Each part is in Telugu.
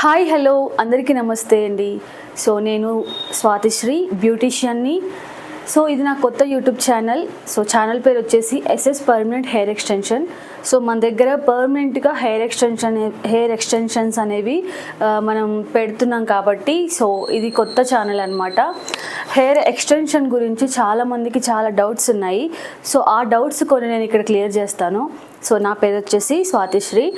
హాయ్ హలో అందరికీ నమస్తే అండి. సో నేను స్వాతిశ్రీ బ్యూటీషియన్ని. సో ఇది నా కొత్త యూట్యూబ్ ఛానల్. సో ఛానల్ పేరు వచ్చేసి SS permanent hair extension so మన దగ్గర పర్మనెంట్గా హెయిర్ ఎక్స్టెన్షన్ హెయిర్ ఎక్స్టెన్షన్స్ అనేవి మనం పెడుతున్నాం కాబట్టి సో ఇది కొత్త ఛానల్ అనమాట హెయిర్ ఎక్స్టెన్షన్ గురించి చాలా మందికి చాలా డౌట్స్ ఉన్నాయి. సో ఆ డౌట్స్ కొన్ని నేను ఇక్కడ క్లియర్ చేస్తాను. సో నా పేరు వచ్చేసి స్వాతిశ్రీ.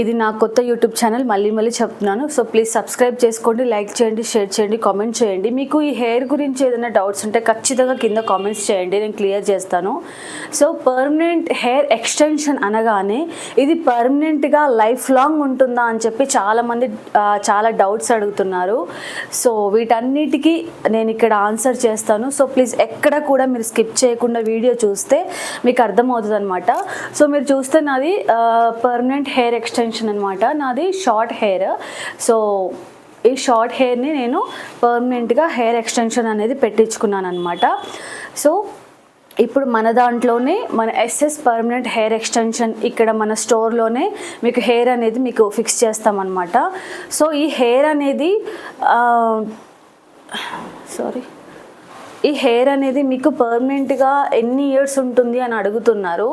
ఇది నా కొత్త యూట్యూబ్ ఛానల్ మళ్ళీ మళ్ళీ చెప్తున్నాను. సో ప్లీజ్ సబ్స్క్రైబ్ చేసుకోండి లైక్ చేయండి షేర్ చేయండి కామెంట్ చేయండి. మీకు ఈ హెయిర్ గురించి ఏదైనా డౌట్స్ ఉంటే ఖచ్చితంగా కింద కామెంట్స్ చేయండి నేను క్లియర్ చేస్తాను. సో పర్మనెంట్ హెయిర్ ఎక్స్టెన్షన్ అనగానే ఇది పర్మనెంట్గా లైఫ్ లాంగ్ ఉంటుందా అని చెప్పి చాలామంది చాలా డౌట్స్ అడుగుతున్నారు. సో వీటన్నిటికీ నేను ఇక్కడ ఆన్సర్ చేస్తాను. సో ప్లీజ్ ఎక్కడ కూడా మీరు స్కిప్ చేయకుండా వీడియో చూస్తే మీకు అర్థమవుతుంది అనమాట సో మీరు చూస్తే నాది పర్మనెంట్ హెయిర్ ఎక్స్టెన్షన్ అనమాట నాది షార్ట్ హెయిర్ సో ఈ షార్ట్ హెయిర్ని నేను పర్మనెంట్గా హెయిర్ ఎక్స్టెన్షన్ అనేది పెట్టించుకున్నాను అనమాట సో ఇప్పుడు మన దాంట్లోనే మన ఎస్ఎస్ పర్మనెంట్ హెయిర్ ఎక్స్టెన్షన్ ఇక్కడ మన స్టోర్లోనే మీకు హెయిర్ అనేది మీకు ఫిక్స్ చేస్తామన్నమాట సో ఈ హెయిర్ అనేది సారీ ఈ హెయిర్ అనేది మీకు పర్మనెంట్గా ఎన్ని ఇయర్స్ ఉంటుంది అని అడుగుతున్నారు.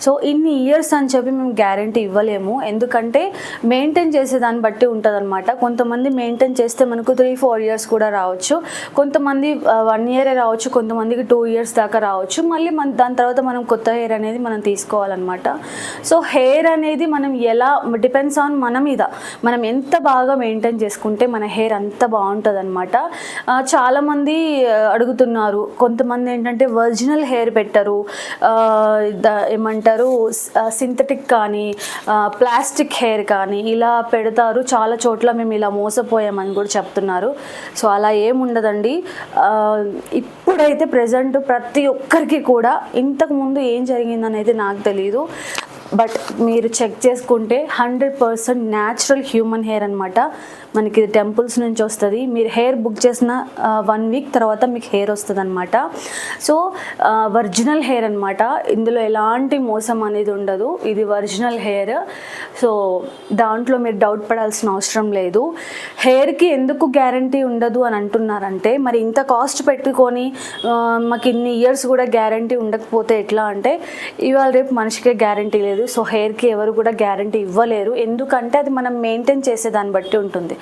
సో ఇన్ని ఇయర్స్ అని చెప్పి మేము గ్యారంటీ ఇవ్వలేము. ఎందుకంటే మెయింటైన్ చేసే దాన్ని బట్టి ఉంటుంది అనమాట కొంతమంది మెయింటైన్ చేస్తే మనకు త్రీ ఫోర్ ఇయర్స్ కూడా రావచ్చు. కొంతమంది వన్ ఇయరే రావచ్చు. కొంతమందికి టూ ఇయర్స్ దాకా రావచ్చు. మళ్ళీ మన దాని తర్వాత మనం కొత్త హెయిర్ అనేది మనం తీసుకోవాలన్నమాట. సో హెయిర్ అనేది మనం ఎలా డిపెండ్స్ ఆన్ మన మీద. మనం ఎంత బాగా మెయింటైన్ చేసుకుంటే మన హెయిర్ అంత బాగుంటుంది అనమాట చాలామంది ఆ, పెడుతున్నారు కొంతమంది ఏంటంటే ఒరిజినల్ హెయిర్ పెట్టరు. ఏమంటారు సింథటిక్ కానీ ప్లాస్టిక్ హెయిర్ కానీ ఇలా పెడతారు. చాలా చోట్ల మేము ఇలా మోసపోయామని కూడా చెప్తున్నారు. సో అలా ఏముండదండి. ఇప్పుడైతే ప్రజెంట్ ప్రతి ఒక్కరికి కూడా ఇంతకుముందు ఏం జరిగిందనేది నాకు తెలియదు బట్ మీరు చెక్ చేసుకుంటే hundred percent natural human hair అనమాట మనకి ఇది టెంపుల్స్ నుంచి వస్తుంది. మీరు హెయిర్ బుక్ చేసిన వన్ వీక్ తర్వాత మీకు హెయిర్ వస్తుంది అనమాట సో ఒరిజినల్ హెయిర్ అనమాట ఇందులో ఎలాంటి మోసం అనేది ఉండదు. ఇది ఒరిజినల్ హెయిర్. సో దాంట్లో మీరు డౌట్ పడాల్సిన అవసరం లేదు. హెయిర్కి ఎందుకు గ్యారంటీ ఉండదు అని అంటున్నారంటే మరి ఇంత కాస్ట్ పెట్టుకొని మాకు ఇన్ని ఇయర్స్ కూడా గ్యారంటీ ఉండకపోతే ఎట్లా అంటే ఇవాళ రేపు మనిషికే గ్యారంటీ లేదు. సో హెయిర్కి ఎవరు కూడా గ్యారంటీ ఇవ్వలేరు. ఎందుకంటే అది మనం మెయింటైన్ చేసే దాన్ని బట్టి ఉంటుంది.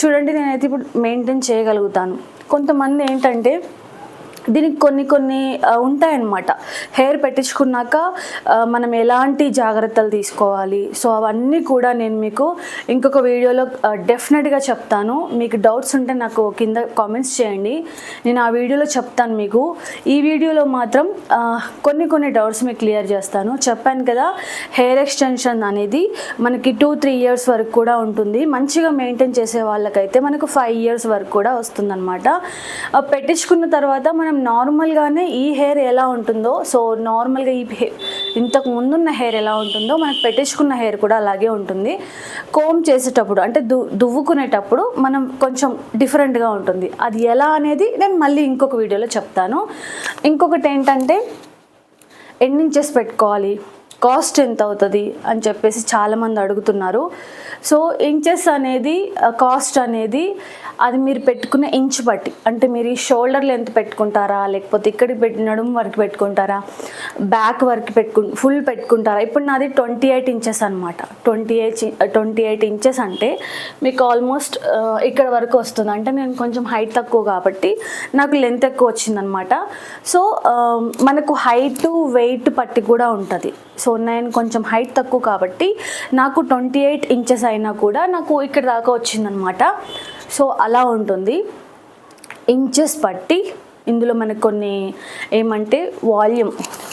చూడండి నేనైతే ఇప్పుడు మెయింటైన్ చేయగలుగుతాను. కొంతమంది ఏంటంటే దీనికి కొన్ని కొన్ని ఉంటాయన్నమాట. హెయిర్ పెట్టించుకున్నాక మనం ఎలాంటి జాగ్రత్తలు తీసుకోవాలి? సో అవన్నీ కూడా నేను మీకు ఇంకొక వీడియోలో డెఫినెట్గా చెప్తాను. మీకు డౌట్స్ ఉంటే నాకు కింద కామెంట్స్ చేయండి. నేను ఆ వీడియోలో చెప్తాను మీకు. ఈ వీడియోలో మాత్రం కొన్ని కొన్ని డౌట్స్ మీకు క్లియర్ చేస్తాను. చెప్పాను కదా హెయిర్ ఎక్స్టెన్షన్ అనేది మనకి టూ త్రీ ఇయర్స్ వరకు కూడా ఉంటుంది. మంచిగా మెయింటైన్ చేసే వాళ్ళకైతే మనకు ఫైవ్ ఇయర్స్ వరకు కూడా వస్తుందన్నమాట. పెట్టించుకున్న తర్వాత మనం నార్మల్గానే ఈ హెయిర్ ఎలా ఉంటుందో సో నార్మల్గా ఈ హెయిర్ ఇంతకు ముందున్న హెయిర్ ఎలా ఉంటుందో మనకు పెట్టించుకున్న హెయిర్ కూడా అలాగే ఉంటుంది. కోమ్ చేసేటప్పుడు అంటే దు దువ్వుకునేటప్పుడు మనం కొంచెం డిఫరెంట్గా ఉంటుంది. అది ఎలా అనేది నేను మళ్ళీ ఇంకొక వీడియోలో చెప్తాను. ఇంకొకటి ఏంటంటే ఎండింగ్ చేసి పెట్టుకోవాలి? కాస్ట్ ఎంత అవుతుంది అని చెప్పేసి చాలామంది అడుగుతున్నారు. సో ఇంచెస్ అనేది కాస్ట్ అనేది అది మీరు పెట్టుకునే ఇంచ్ బట్టి అంటే మీరు ఈ షోల్డర్ లెంత్ పెట్టుకుంటారా లేకపోతే ఇక్కడికి పెట్టి నడుము వరకు పెట్టుకుంటారా బ్యాక్ వరకు పెట్టుకు ఫుల్ పెట్టుకుంటారా? ఇప్పుడు నాది ట్వంటీ ఎయిట్ ఇంచెస్ అనమాట twenty eight twenty eight inches అంటే మీకు ఆల్మోస్ట్ ఇక్కడ వరకు వస్తుంది. అంటే నేను కొంచెం హైట్ తక్కువ కాబట్టి నాకు లెంత్ ఎక్కువ వచ్చిందనమాట సో మనకు హైట్ వెయిట్ పట్టి కూడా ఉంటుంది. సో నేను కొంచెం హైట్ తక్కువ కాబట్టి నాకు ట్వంటీ ఎయిట్ ఇంచెస్ అయినా కూడా నాకు ఇక్కడ దాకా వచ్చిందనమాట సో అలా ఉంటుంది. ఇంచెస్ పట్టి ఇందులో మనకు కొన్ని ఏమంటే వాల్యూమ్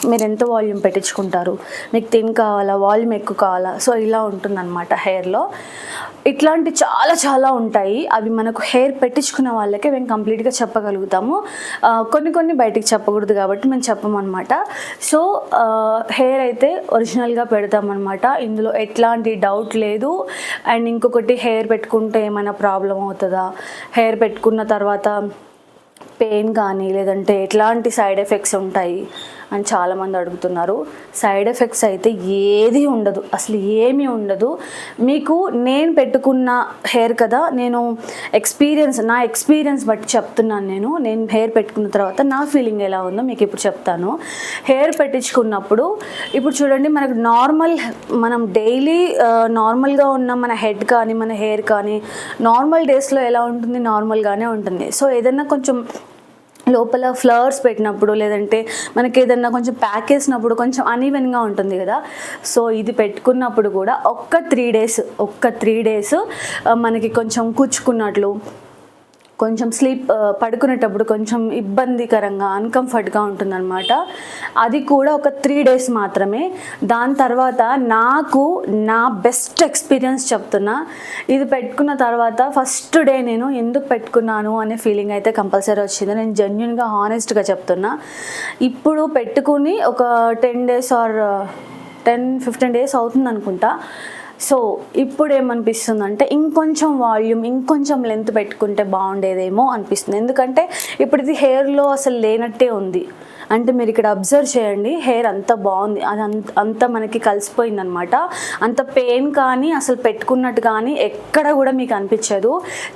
మీరు ఎంత వాల్యూమ్ పెట్టించుకుంటారు? మీకు తిన్ కావాలా వాల్యూమ్ ఎక్కువ కావాలా? సో ఇలా ఉంటుందన్నమాట హెయిర్లో ఇట్లాంటి చాలా చాలా ఉంటాయి. అవి మనకు హెయిర్ పెట్టించుకున్న వాళ్ళకే మేము కంప్లీట్గా చెప్పగలుగుతాము. కొన్ని కొన్ని బయటికి చెప్పకూడదు కాబట్టి మేము చెప్పమన్నమాట. సో హెయిర్ అయితే ఒరిజినల్గా పెడతామన్నమాట. ఇందులో ఎట్లాంటి డౌట్ లేదు. అండ్ ఇంకొకటి హెయిర్ పెట్టుకుంటే ఏమైనా ప్రాబ్లం అవుతుందా? హెయిర్ పెట్టుకున్న తర్వాత పెయిన్ కానీ లేదంటే ఎట్లాంటి సైడ్ ఎఫెక్ట్స్ ఉంటాయి? అని చాలామంది అడుగుతున్నారు. సైడ్ ఎఫెక్ట్స్ అయితే ఏది ఉండదు. అసలు ఏమీ ఉండదు. మీకు నేను పెట్టుకున్న హెయిర్ కదా నేను ఎక్స్పీరియన్స్ నా ఎక్స్పీరియన్స్ బట్టి చెప్తున్నాను నేను. నేను హెయిర్ పెట్టుకున్న తర్వాత నా ఫీలింగ్ ఎలా ఉందో మీకు ఇప్పుడు చెప్తాను. హెయిర్ పెట్టించుకున్నప్పుడు ఇప్పుడు చూడండి మనకు నార్మల్ మనం డైలీ నార్మల్గా ఉన్న మన హెడ్ కానీ మన హెయిర్ కానీ నార్మల్ డేస్లో ఎలా ఉంటుంది? నార్మల్గానే ఉంటుంది. సో ఏదైనా కొంచెం లోపల ఫ్లవర్స్ పెట్టినప్పుడు లేదంటే మనకి ఏదన్నా కొంచెం ప్యాక్ చేసినప్పుడు కొంచెం అన్ఈవెన్గా ఉంటుంది కదా. సో ఇది పెట్టుకున్నప్పుడు కూడా ఒక్క త్రీ డేస్ ఒక్క త్రీ డేస్ మనకి కొంచెం కూర్చుకున్నట్లు కొంచెం స్లీప్ పడుకునేటప్పుడు కొంచెం ఇబ్బందికరంగా అన్కంఫర్ట్గా ఉంటుందన్నమాట. అది కూడా ఒక త్రీ డేస్ మాత్రమే. దాని తర్వాత నాకు నా బెస్ట్ ఎక్స్పీరియన్స్ చెప్తున్నా. ఇది పెట్టుకున్న తర్వాత ఫస్ట్ డే నేను ఎందుకు పెట్టుకున్నాను అనే ఫీలింగ్ అయితే కంపల్సరీ వచ్చింది. నేను జెన్యున్గా హానెస్ట్గా చెప్తున్నా. ఇప్పుడు పెట్టుకుని ఒక ten days or ten fifteen days అవుతుంది అనుకుంటా సో ఇప్పుడు ఏమనిపిస్తుంది అంటే ఇంకొంచెం వాల్యూమ్ ఇంకొంచెం లెంత్ పెట్టుకుంటే బాగుండేదేమో అనిపిస్తుంది. ఎందుకంటే ఇప్పుడు ఇది హెయిర్లో అసలు లేనట్టే ఉంది. అంటే మీరు ఇక్కడ అబ్జర్వ్ చేయండి హెయిర్ అంత బాగుంది అది అంత అంత మనకి కలిసిపోయింది అనమాట అంత పెయిన్ కానీ అసలు పెట్టుకున్నట్టు కానీ ఎక్కడ కూడా మీకు అనిపించదు.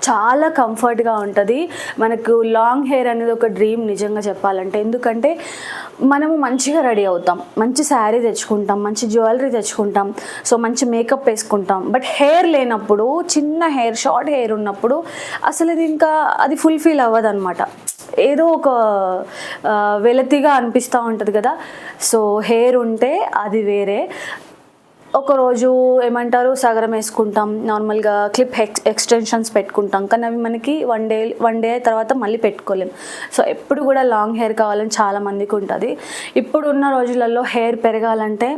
చాలా కంఫర్ట్గా ఉంటుంది. మనకు లాంగ్ హెయిర్ అనేది ఒక డ్రీమ్ నిజంగా చెప్పాలంటే. ఎందుకంటే మనము మంచిగా రెడీ అవుతాం. మంచి శారీ తెచ్చుకుంటాం మంచి జ్యువెలరీ తెచ్చుకుంటాం. సో మంచి మేకప్ వేసుకుంటాం. బట్ హెయిర్ లేనప్పుడు చిన్న హెయిర్ షార్ట్ హెయిర్ ఉన్నప్పుడు అసలు ఇది ఇంకా అది ఫుల్ఫిల్ అవ్వదు అనమాట ఏదో ఒక వెలతిగా అనిపిస్తూ ఉంటుంది కదా. సో హెయిర్ ఉంటే అది వేరే. ఒకరోజు ఏమంటారు సగరం వేసుకుంటాం. నార్మల్గా క్లిప్ ఎక్స్ ఎక్స్టెన్షన్స్ పెట్టుకుంటాం. కానీ అవి మనకి వన్ డే వన్ డే తర్వాత మళ్ళీ పెట్టుకోలేం. సో ఎప్పుడు కూడా లాంగ్ హెయిర్ కావాలని చాలా మందికి ఉంటుంది. ఇప్పుడున్న రోజులలో హెయిర్ పెరగాలంటే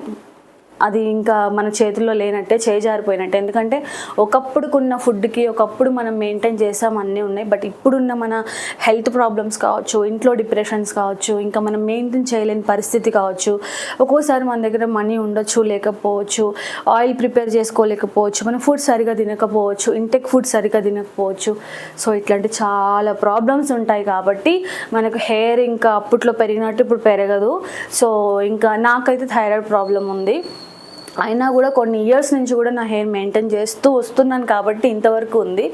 అది ఇంకా మన చేతుల్లో లేనట్టే చేజారిపోయినట్టే ఎందుకంటే ఒకప్పుడుకున్న ఫుడ్కి ఒకప్పుడు మనం మెయింటైన్ చేసాం అన్నీ ఉన్నాయి. బట్ ఇప్పుడున్న మన హెల్త్ ప్రాబ్లమ్స్ కావచ్చు ఇంట్లో డిప్రెషన్స్ కావచ్చు ఇంకా మనం మెయింటైన్ చేయలేని పరిస్థితి కావచ్చు ఒక్కోసారి మన దగ్గర మనీ ఉండొచ్చు లేకపోవచ్చు ఆయిల్ ప్రిపేర్ చేసుకోలేకపోవచ్చు మనం ఫుడ్ సరిగా తినకపోవచ్చు ఇంటెక్ ఫుడ్ సరిగా తినకపోవచ్చు. సో ఇట్లాంటి చాలా ప్రాబ్లమ్స్ ఉంటాయి కాబట్టి మనకు హెయిర్ ఇంకా అప్పట్లో పెరిగినట్టు ఇప్పుడు పెరగదు. సో ఇంకా నాకైతే థైరాయిడ్ ప్రాబ్లం ఉంది. అయినా కూడా కొన్ని ఇయర్స్ నుంచి కూడా నా హెయిర్ మెయింటైన్ చేస్తూ వస్తున్నాను కాబట్టి ఇంతవరకు ఉంది.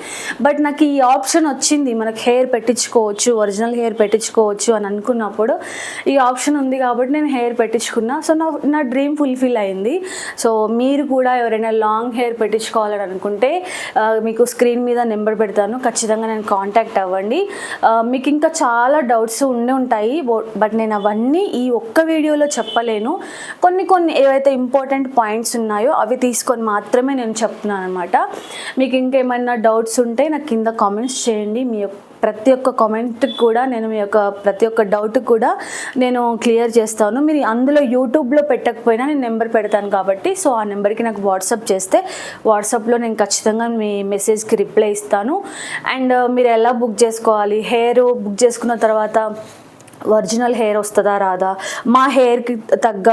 బట్ నాకు ఈ ఆప్షన్ వచ్చింది మనకు హెయిర్ పెట్టించుకోవచ్చు ఒరిజినల్ హెయిర్ పెట్టించుకోవచ్చు అని అనుకున్నప్పుడు ఈ ఆప్షన్ ఉంది కాబట్టి నేను హెయిర్ పెట్టించుకున్నా. సో నా నా డ్రీమ్ ఫుల్ఫిల్ అయింది. సో మీరు కూడా ఎవరైనా లాంగ్ హెయిర్ పెట్టించుకోవాలని అనుకుంటే మీకు స్క్రీన్ మీద నెంబర్ పెడతాను. ఖచ్చితంగా నేను కాంటాక్ట్ అవ్వండి. మీకు ఇంకా చాలా డౌట్స్ ఉండి ఉంటాయి. బట్ నేను అవన్నీ ఈ ఒక్క వీడియోలో చెప్పలేను. కొన్ని కొన్ని ఏవైతే ఇంపార్టెంట్ పాయింట్స్ ఉన్నాయో అవి తీసుకొని మాత్రమే నేను చెప్తున్నాను అనమాట మీకు ఇంకేమైనా డౌట్స్ ఉంటే నాకు కింద కామెంట్స్ చేయండి. మీ యొక్క ప్రతి ఒక్క కామెంట్కి కూడా నేను మీ యొక్క ప్రతి ఒక్క డౌట్ కూడా నేను క్లియర్ చేస్తాను. మీరు అందులో యూట్యూబ్లో పెట్టకపోయినా నేను నెంబర్ పెడతాను కాబట్టి సో ఆ నెంబర్కి నాకు వాట్సాప్ చేస్తే వాట్సాప్లో నేను ఖచ్చితంగా మీ మెసేజ్కి రిప్లై ఇస్తాను. అండ్ మీరు ఎలా బుక్ చేసుకోవాలి? హెయిర్ బుక్ చేసుకున్న తర్వాత ఒరిజినల్ హెయిర్ వస్తుందా రాదా? మా హెయిర్కి తగ్గ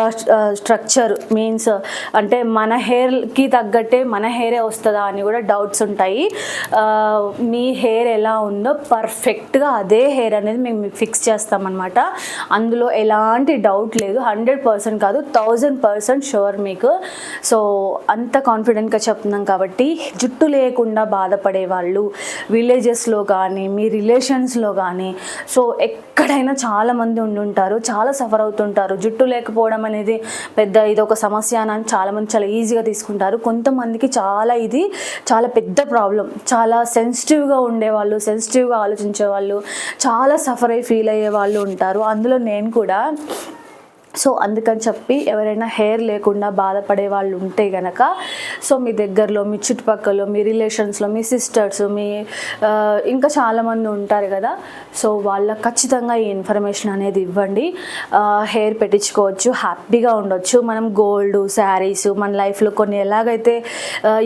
స్ట్రక్చర్ మీన్స్ అంటే మన హెయిర్కి తగ్గట్టే మన హెయిరే వస్తుందా అని కూడా డౌట్స్ ఉంటాయి. మీ హెయిర్ ఎలా ఉందో పర్ఫెక్ట్గా అదే హెయిర్ అనేది మేము ఫిక్స్ చేస్తామన్నమాట. అందులో ఎలాంటి డౌట్ లేదు. హండ్రెడ్ పర్సెంట్ కాదు థౌజండ్ పర్సెంట్ షూర్ మీకు. సో అంత కాన్ఫిడెంట్గా చెప్తున్నాం కాబట్టి జుట్టు లేకుండా బాధపడే వాళ్ళు విలేజెస్లో కానీ మీ రిలేషన్స్లో కానీ సో ఎక్కడైనా చాలా మంది ఉండుంటారు చాలా సఫర్ అవుతుంటారు. జుట్టు లేకపోవడం అనేది పెద్ద ఇది ఒక సమస్య అని చాలామంది చాలా ఈజీగా తీసుకుంటారు. కొంతమందికి చాలా ఇది చాలా పెద్ద ప్రాబ్లం చాలా సెన్సిటివ్గా ఉండేవాళ్ళు సెన్సిటివ్గా ఆలోచించే వాళ్ళు చాలా సఫర్ అయ్యి ఫీల్ అయ్యే వాళ్ళు ఉంటారు. అందులో నేను కూడా సో అందుకని చెప్పి ఎవరైనా హెయిర్ లేకుండా బాధపడే వాళ్ళు ఉంటే గనక సో మీ దగ్గరలో మీ చుట్టుపక్కల మీ రిలేషన్స్లో మీ సిస్టర్స్ మీ ఇంకా చాలామంది ఉంటారు కదా సో వాళ్ళకి ఖచ్చితంగా ఈ ఇన్ఫర్మేషన్ అనేది ఇవ్వండి. హెయిర్ పెట్టించుకోవచ్చు హ్యాపీగా ఉండొచ్చు. మనం గోల్డ్ శారీస్ మన లైఫ్లో కొన్ని ఎలాగైతే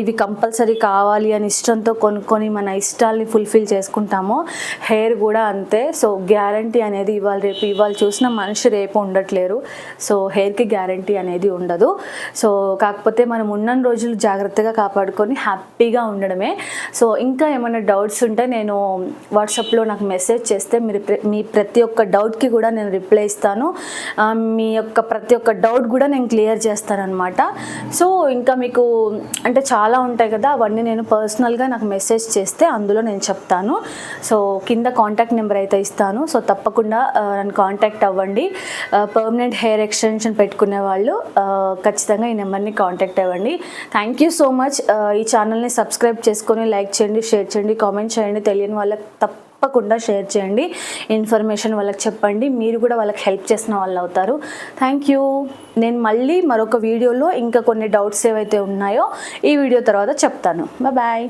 ఇవి కంపల్సరీ కావాలి అని ఇష్టంతో కొనుక్కొని మన ఇష్టాల్ని ఫుల్ఫిల్ చేసుకుంటామో హెయిర్ కూడా అంతే. సో గ్యారంటీ అనేది ఇవాళ రేపు ఇవాళ చూసిన మనిషి రేపు ఉండట్లేరు. సో హెయిర్కి గ్యారంటీ అనేది ఉండదు. సో కాకపోతే మనం ఉన్న రోజులు జాగ్రత్తగా కాపాడుకొని హ్యాపీగా ఉండడమే. సో ఇంకా ఏమైనా డౌట్స్ ఉంటే నేను వాట్సాప్లో నాకు మెసేజ్ చేస్తే మీరు మీ ప్రతి ఒక్క డౌట్కి కూడా నేను రిప్లై ఇస్తాను. మీ యొక్క ప్రతి ఒక్క డౌట్ కూడా నేను క్లియర్ చేస్తానన్నమాట. సో ఇంకా మీకు అంటే చాలా ఉంటాయి కదా అవన్నీ నేను పర్సనల్గా నాకు మెసేజ్ చేస్తే అందులో నేను చెప్తాను. సో కింద కాంటాక్ట్ నెంబర్ అయితే ఇస్తాను. సో తప్పకుండా నన్ను కాంటాక్ట్ అవ్వండి. పర్మనెంట్ హెయిర్ ఎక్స్టెన్షన్ పెట్టుకునే వాళ్ళు ఖచ్చితంగా ఈ నెంబర్ని కాంటాక్ట్ అవ్వండి. థ్యాంక్ యూ సో మచ్ ఈ ఛానల్ని సబ్స్క్రైబ్ చేసుకొని లైక్ చేయండి షేర్ చేయండి కామెంట్ చేయండి తెలియని వాళ్ళకి తప్పకుండా షేర్ చేయండి. ఇన్ఫర్మేషన్ వాళ్ళకి చెప్పండి. మీరు కూడా వాళ్ళకి హెల్ప్ చేసిన వాళ్ళు అవుతారు. థ్యాంక్ యూ నేను మళ్ళీ మరొక వీడియోలో ఇంకా కొన్ని డౌట్స్ ఏవైతే ఉన్నాయో ఈ వీడియో తర్వాత చెప్తాను. బాయ్